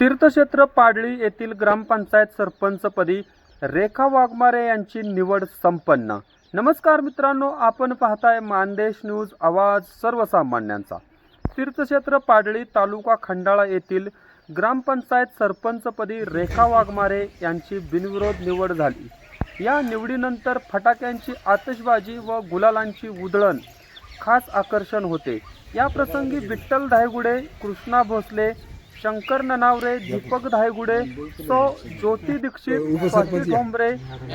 तीर्थक्षेत्र पाडळी येथील ग्रामपंचायत सरपंचपदी रेखा वाघमारे यांची निवड संपन्न. नमस्कार मित्रांनो आपण पाहताय मानदेश न्यूज आवाज सर्वसामान्यांचा. तीर्थक्षेत्र पाडळी तालुका खंडाळा येथील ग्रामपंचायत सरपंचपदी रेखा वाघमारे यांची बिनविरोध निवड झाली. या निवडीनंतर फटाक्यांची आतषबाजी व गुलालांची उधळण खास आकर्षण होते. या प्रसंगी विठ्ठल धायगुडे कृष्णा भोसले शंकर ननावरे दीपक धायगुडे सो ज्योती दीक्षित स्वाती ठोंबरे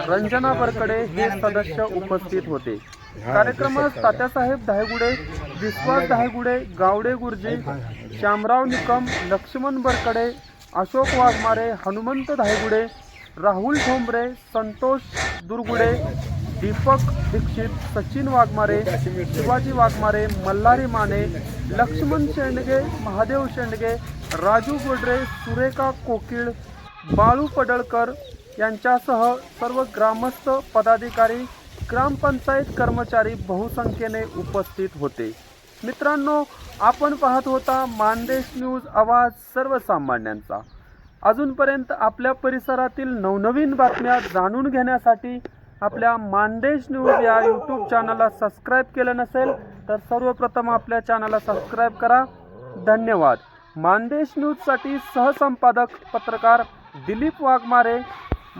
रंजना बरकडे हे सदस्य उपस्थित होते. कार्यक्रमात तात्यासाहेब धायगुडे विश्वास धायगुडे गावडे गुरुजी श्यामराव निकम लक्ष्मण बरकडे अशोक वाघमारे हनुमंत धायगुडे राहुल ठोंबरे संतोष दुर्गुडे दीपक दीक्षित सचिन वाघमारे शिवाजी वाघमारे मल्हारी माने लक्ष्मण शेंडगे महादेव शेंडगे राजू गोडरे सुरेखा कोकिळ बाळू पडळकर यांच्यासह सर्व ग्रामस्थ पदाधिकारी ग्रामपंचायत कर्मचारी बहुसंख्येने उपस्थित होते. मित्रांनो आपण पाहत होता मानदेश न्यूज आवाज सर्वसामान्यांचा. अजूनपर्यंत आपल्या परिसरातील नवनवीन बातम्या जाणून घेण्यासाठी आपल्या मानदेश न्यूज या यूट्यूब चॅनलला सबस्क्राईब केलं नसेल तर सर्वप्रथम आपल्या चॅनलला सबस्क्राईब करा. धन्यवाद. मानदेश न्यूजसाठी सहसंपादक पत्रकार दिलीप वाघमारे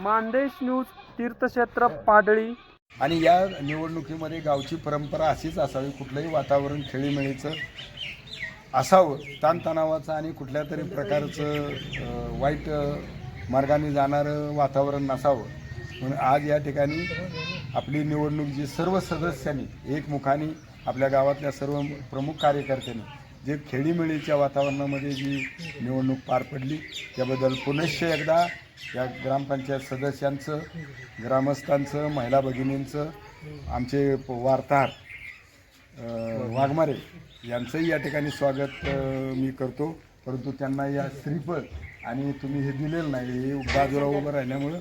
मानदेश न्यूज तीर्थक्षेत्र पाडळी. आणि या निवडणुकीमध्ये गावची परंपरा अशीच असावी कुठलंही वातावरण खेळीमेळीचं असावं ताणतणावाचं आणि कुठल्या तरी प्रकारचं वाईट मार्गाने जाणारं वातावरण नसावं. म्हणून आज या ठिकाणी आपली निवडणूक जी सर्व सदस्यांनी एकमुखाने आपल्या गावातल्या सर्व प्रमुख कार्यकर्त्यांनी जे खेळीमेळीच्या वातावरणामध्ये जी निवडणूक पार पडली त्याबद्दल पुनश्च एकदा या ग्रामपंचायत सदस्यांचं ग्रामस्थांचं महिला भगिनींचं आमचे प- वार्ताहर वाघमारे यांचंही या ठिकाणी स्वागत मी करतो. परंतु त्यांना या श्रीफळ आणि तुम्ही हे दिलेलं नाही हे बाजूला उभं राहिल्यामुळं